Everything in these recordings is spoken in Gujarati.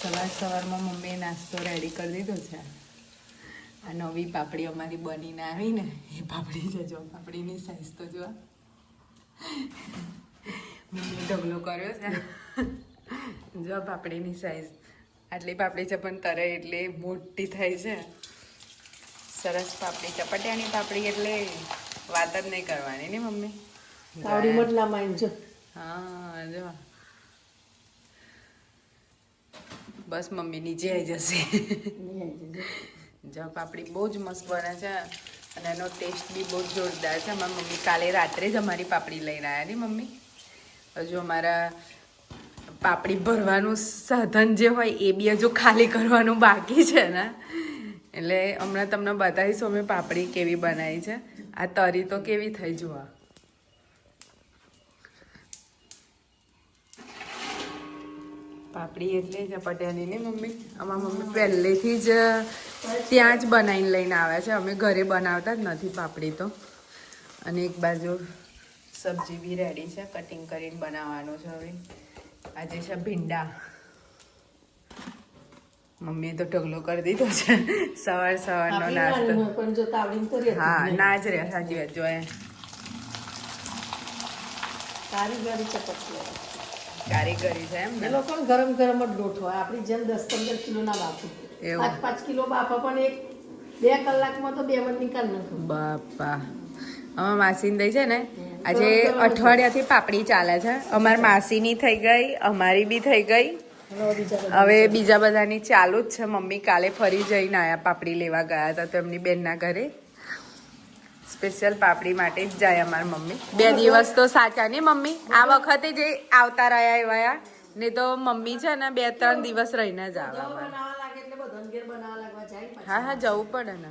સવાર સવારમાં મમ્મીએ નાસ્તો રેડી કરી દીધો છે. આ નવી પાપડી અમારી બનીને આવી ને એ પાપડી છે જો પાપડીની સાઈઝ તો જો. મમ્મીએ ઢગલો કર્યો છે. જો પાપડીની સાઈઝ આટલી પાપડી છે પણ તરે એટલે મોટી થાય છે. સરસ પાપડી ચપટિયાની પાપડી એટલે વાત જ નહીં કરવાની ને મમ્મી. તાવડી મટલામાં એમ જો. હા જો. બસ મમ્મી નીચે આવી જશે જો પાપડી બહુ જ મસ્ત બને છે અને એનો ટેસ્ટ બી બહુ જ જોરદાર છે. અમારી મમ્મી કાલે રાત્રે જ અમારી પાપડી લઈને આવ્યા ને મમ્મી. હજુ અમારા પાપડી ભરવાનું સાધન જે હોય એ બી હજુ ખાલી કરવાનું બાકી છે ને. એટલે હમણાં તમને બતાવીશું અમે પાપડી કેવી બનાવી છે. આ તરી તો કેવી થઈ જોવા પાપડી એટલે પટેલી ને મમ્મી. અમારા મમ્મી પહેલેથી જ ત્યાં જ બનાવીને લઈને આવ્યા છે. અમે ઘરે બનાવતા જ નથી પાપડી તો. અને એક બાજુ સબ્જી બી રેડી છે. કટિંગ કરીને બનાવવાનું છે હવે. આજે છે ભીંડા. મમ્મીએ તો ઢગલો કરી દીધો છે. સવાર સવારનો નાસ્તો. હા ના જ રહે. સાચી વાત જોઈએ સારી ચપટી કારીગરી છે એમ એ ને લોકો ગરમ ગરમ જ લોટ હોય. આપણી જેમ દસ પંદર કિલો ના બાફો. એવું. પાંચ પાંચ કિલો બાફો પણ એક બે કલાકમાં તો બે મણ નિકાલ નાખો. બાપા. અમારા માસીને દઈ છે ને. આજે અઠવાડિયાથી પાપડી ચાલે છે. અમારી માસીની થઈ ગઈ અમારી બી થઈ ગઈ. હવે બીજા બધા હવે બીજા બધાની ચાલુ જ છે. મમ્મી કાલે ફરી જઈને આયા પાપડી લેવા ગયા હતા તો એમની બેનના ઘરે. સ્પેશિયલ પાપડી માટે જ જાય અમારી મમ્મી. બે દિવસ તો સાચા ને મમ્મી? આ વખતે જે આવતા રહ્યા એવા ને તો મમ્મી છે ને બે ત્રણ દિવસ રહીને જ આવે અમારે. બનાવવા લાગે એટલે બધાને ઘેર બનાવવા લાગવા જાય પાછા. હા હા જવું પડે ને.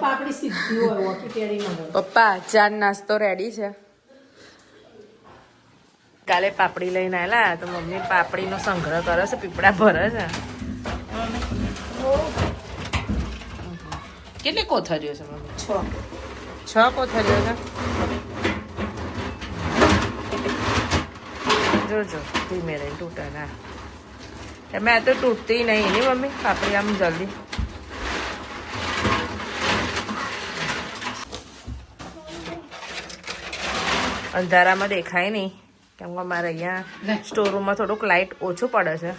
પાપડી ન પપ્પા ચાર નાસ્તો રેડી છે. કાલે પાપડી લઈને આવેલા તો મમ્મી પાપડીનો સંગ્રહ કરે છે પીપળા ભરે છે. કેટલી કોથળીઓ છે મમ્મી? છ. છ કોથળીઓ છે? જોજો ધીમે રહી તૂટે ના. તમે આ તો તૂટતી નહીં ને મમ્મી? પાપડી આમ જલ્દી. અંધારામાં દેખાય નહીં કેમ કે અમારે અહીંયા સ્ટોર રૂમમાં થોડુંક લાઇટ ઓછું પડે છે.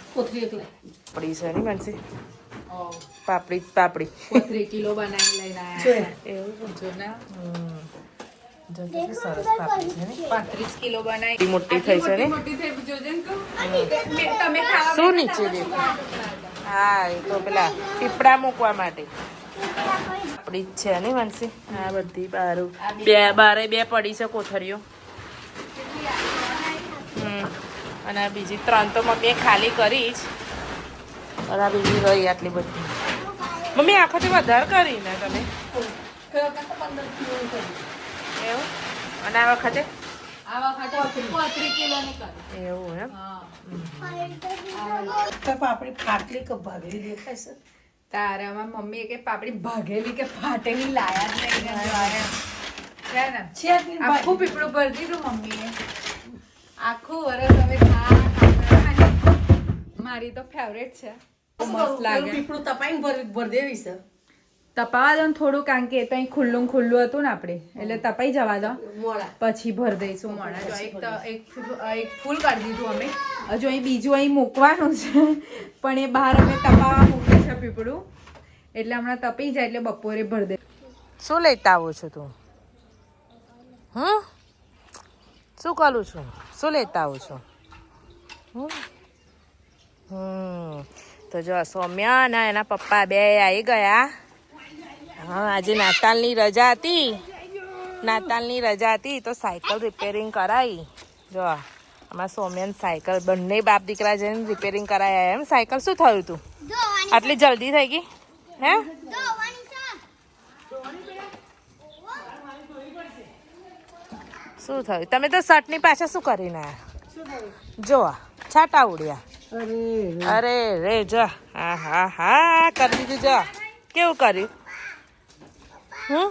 પડી છે નહીં માનસી? પાપડી પાપડી. પોત્રી કિલો બનાવી લઈને. એવું જો ના. સરસ પાપડી છે ને. પાંત્રીસ કિલો બનાવી. મોટી થઈ છે ને? મોટી થઈ જોજે તમે ખાવા શું નીચે દેખાય હા એ તો પેલા પીપળા મૂકવા માટે. આપડી જ છે ને માનસી? હા બધી બારું. બે બારે બે પડી છે કોથળીઓ. હમ. અને આ બીજી ત્રણ તો મમ્મીએ ખાલી કરી જ. આ રહી આટલી બધી. મમ્મી વધારે તમે? કાં તો પંદર કિલો કરી એવું? અને આ વખતે? આ વખતે પોત્રી કિલો ની કરી એવું એમ? તો પાપડી ફાટલી કે ભાગલી દેખાય છે? તારામાં મમ્મી કે પાપડી ભાગેલી કે ફાટેલી લાયા જ નહીં આખું પીપળું ભરી દીધું મમ્મીએ. આખું વરસ હવે ખા. મારી તો ફેવરેટ છે. મસ્ત લાગે. પીપળું તપાઈને ભરી ભરી દેવી છે. તપાવા દો ને થોડું કારણ કે અહીં ખુલ્લું ખુલ્લું હતું ને આપણે. એટલે તપાઈ જવા દો. પછી ભર દઈશું મોડા. જો એક તો- એક ફૂલ- એક ફૂલ કરી દીધું અમે. હજુ અહીં બીજું અહીં મૂકવાનું છે. પણ એ બહાર અમે તપાવા મૂકે છે પીપળું. એટલે હમણાં તપી જાય એટલે બપોરે ભર દે શું લેતા આવો છો તું? હમ? શું કરું છું? શું લેતા આવું છું? હમ? તો જો સૌમ્યા ના એના પપ્પા બે આવી ગયા. હા આજે નાતાલની રજા હતી. નાતાલની રજા હતી તો સાયકલ રિપેરિંગ કરાવી જો આમાં સોમ્યન સાયકલ બંને બાપ દીકરા જઈને રિપેરિંગ કરાયા એમ. સાયકલ શું થયું તું? આટલી જલ્દી થઈ ગઈ? હે? શું થયું? તમે તો શર્ટની પાછળ શું કરીને આયા જો છાટા ઉડ્યા. અરે, રે, જા. હા હા હા, કરી દીધું, જા. કેવું કર્યું? હા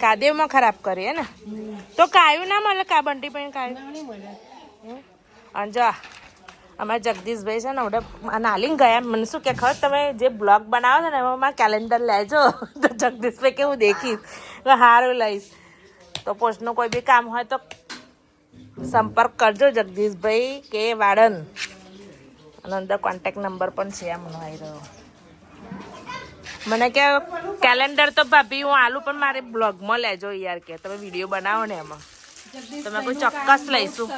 કાદેવમાં ખરાબ કરી, હે ને? તો કાયું ના મળે કાબંટી પણ કાયું? અને જો. અમારા જગદીશભાઈ છે ને, ઓડે નાલીને ગયા. મને શું કે ખબર, તમે જે બ્લોગ બનાવો છો ને, એમાં મારા કેલેન્ડર લેજો. તો જગદીશભાઈ કેવું દેખીશ. હારું લઈશ. તો પોસ્ટનું કોઈ બી કામ હોય તો સંપર્ક કરજો જગદીશભાઈ કે વાડન અને અંદર કોન્ટેક નંબર પણ છે આ મને આવી રહ્યો. મને કે કેલેન્ડર તો ભાભી હું આલું પણ મારે બ્લોગમાં લેજો યાર કે. તમે વીડિયો બનાવો ને એમાં. તમે કોઈ ચોક્કસ લઈશું.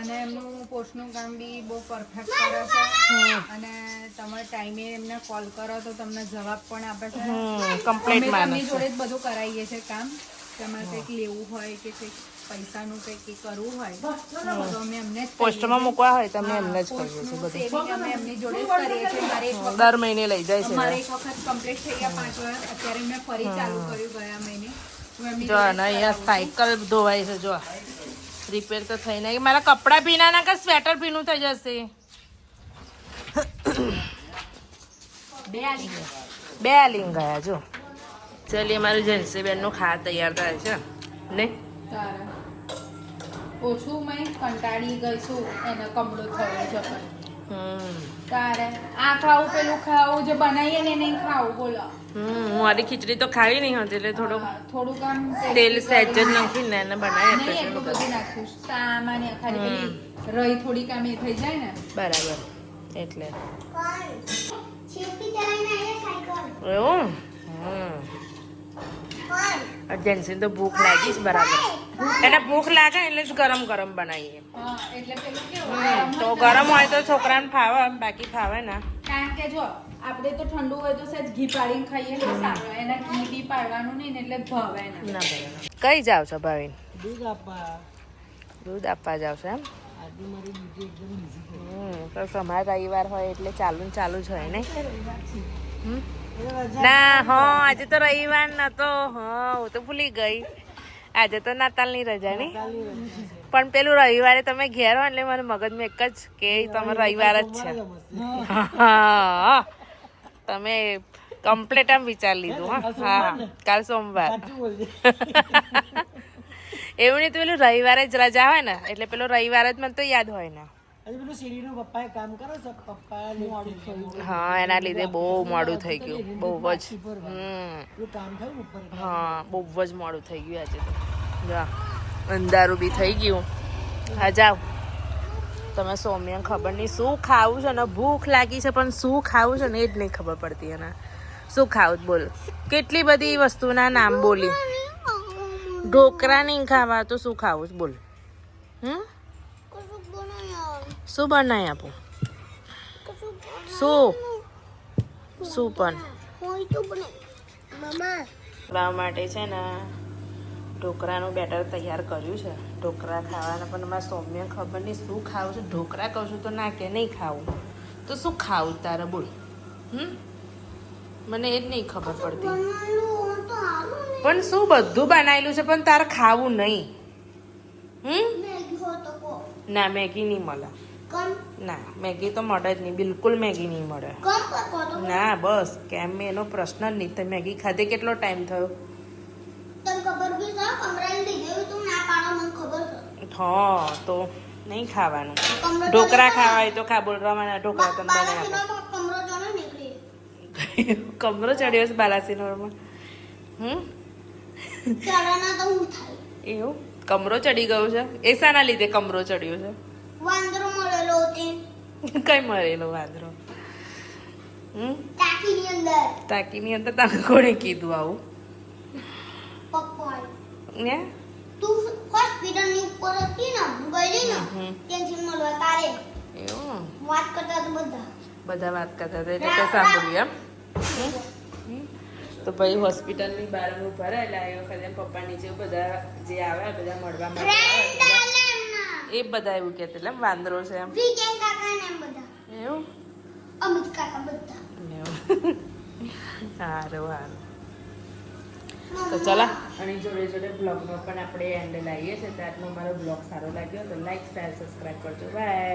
અને એમનું પોસ્ટનું કામ બી બહુ પરફેક્ટ કરે છે. અને તમે ટાઈમે એમને કોલ કરો તો તમને જવાબ પણ આપે છે. કમ્પ્લીટ અમે જોડે જ બધું કરાવીએ છીએ કામ. તમારે કંઈક લેવું હોય કે કંઈક પૈસાનું કંઈક કરવું હોય તો અમે એમને જ પોસ્ટમાં મૂકવા હોય તમે એમને જ કરીએ છીએ બધું. અમે એમની જોડે જ કરીએ છીએ. મારે દર મહિને લઈ જાય છે મારે એક વખત કમ્પ્લીટ થઈ ગયા પાંચ વર્ષ અત્યારે મેં ફરી ચાલુ કર્યું ગયા મહિને. જો ને અહીંયા સાયકલ ધોવાય છે જો. રિપેર તો થઈ નહીં. મારા કપડાં ભીના ના કે સ્વેટર ભીનું થઈ જશે. બે આલી ગયા. બે આલીન ગયા જો. ચલીએ મારું જનસી બેનનું ખા તૈયાર થાય છે. ને? તારે. ઓછું મેં કંટાળી ગઈ છું એને કમળો થયો છે. પણ તારે આ ખાવું પેલું ખાવું જે બનાવીએ ને નહીં ખાવું બોલો. હમ મારી ખીચડી તો ખાવી નહીં હતી એટલે થોડું હા, થોડુંક આમ તેલ સહેજ જ નાખીને એને બનાવી નહીં એટલું બધું નાખ્યું સામાન્ય ખાલી પેલી રહી થોડીક આમ એ થઈ જાય ને. બરાબર એટલે. એવું? હમ. જેન્સીને તો ભૂખ લાગી છે બરાબર. એને ભૂખ લાગે એટલે જ ગરમ ગરમ બનાવીએ. એટલે તો ગરમ હોય તો છોકરાને ફાવે બાકી ફાવે ના. કારણ કે જો આપણે તો ઠંડુ હોય તો સહેજ ઘી પાડીને ખાઈએ એટલે સારું એના ઘી બી પાડવાનું નહીં એટલે ભાવે ના કઈ જાવ છો ભાવિન? દૂધ આપવા. દૂધ આપવા જાવ છો એમ? તો તમારે રવિવાર હોય એટલે ચાલુ ને ચાલુ જ હોય ને? ના હા આજે તો રવિવાર નતો હા હું તો ભૂલી ગઈ. આજે તો નાતાલની રજા ને પણ પેલું રવિવારે તમે ઘેર હો એટલે મને મગજમાં એક જ કે તમે રવિવાર જ છે. હા. તમે કમ્પ્લેટ આમ વિચાર લીધું હા. હા કાલ સોમવાર. એવું નહીં તો પેલું રવિવારે જ રજા હોય ને એટલે પેલો રવિવાર જ મને તો યાદ હોય ને. હા એના લીધે બહુ મોડું થઈ ગયું. બહુ જ. હમ. પેલું કામ થયું ઉપર હા બહુ જ મોડું થઈ ગયું આજે તો. જા. અંધારું બી થઈ ગયું. હા જાઓ. તમે સૌમ્ય ખબર નહીં શું ખાવું છે ને ભૂખ લાગી છે પણ શું ખાવું છે ને એ જ નહીં ખબર પડતી એને. શું ખાવું બોલ. કેટલી બધી વસ્તુના નામ બોલી. ઢોકળા નહીં ખાવા તો શું ખાવું બોલ. હમ? શું બનાવી આપું? શું? શું પણ? લાવવા માટે છે ને ઢોકળાનું બેટર તૈયાર કર્યું છે. ઢોકળા ખાવાના પણ મારા સૌમ્ય ખબર નહીં શું ખાવું છે. ઢોકળા કહું છું તો ના કે નહીં ખાવું. તો શું ખાવું તારે બોલ. હમ? મને એ જ નહીં ખબર પડતી. પણ શું બધું બનાવેલું છે પણ તારે ખાવું નહીં. હમ? ના મેગી નહીં મળે. ના મેગી તો મળે જ નહીં બિલકુલ મેગી નહીં મળે. ના બસ કેમ મેં એનો પ્રશ્ન જ નહીં તો મેગી ખાધે કેટલો ટાઈમ થયો? હા તો નહીં ખાવાનું. ઢોકરા ઢોકળા ખાવા હોય તો ખા બોલ રવાના ઢોકળા તમને બનાવી કમરો ચડ્યો છે બાલાસિનોરમાં હમ? એવું? કમરો ચડી ગયો છે? એ શાના લીધે કમરો ચડ્યો છે? વાંદરો મળેલો હતી. કઈ મરેલો વાંદરો? ટાંકીની અંદર. તાકીની અંદર તમે કોણે કીધું આવું? પપ્પા ને? તું હોસ્પિટલની ઉપર હતી ને ગયેલી ને. ત્યાંથી મળવા તારે. એવું? વાત કરતા હતા બધા. બધા વાત કરતા હતા એટલે તે સાંભળ્યું એમ? તો ભાઈ હોસ્પિટલની બહાર હું ઊભા રહેલા એ વખતે પપ્પા નીચે બધા જે આવે બધા મળવા માટે એ બધા એવું કહેતા એટલે વાંદરો છે એમ. વીકેન્ડ કાકા ને એમ બધા? એવું? અમિત કાકા બધા. એવું. સારું સારું તો ચલા. અને જોડે જોડે બ્લોગનો પણ આપણે એન્ડ લાવીએ છીએ. તો આજનો મારો બ્લોગ સારો લાગ્યો તો લાઈક શેર સબસ્ક્રાઈબ કરજો. બાય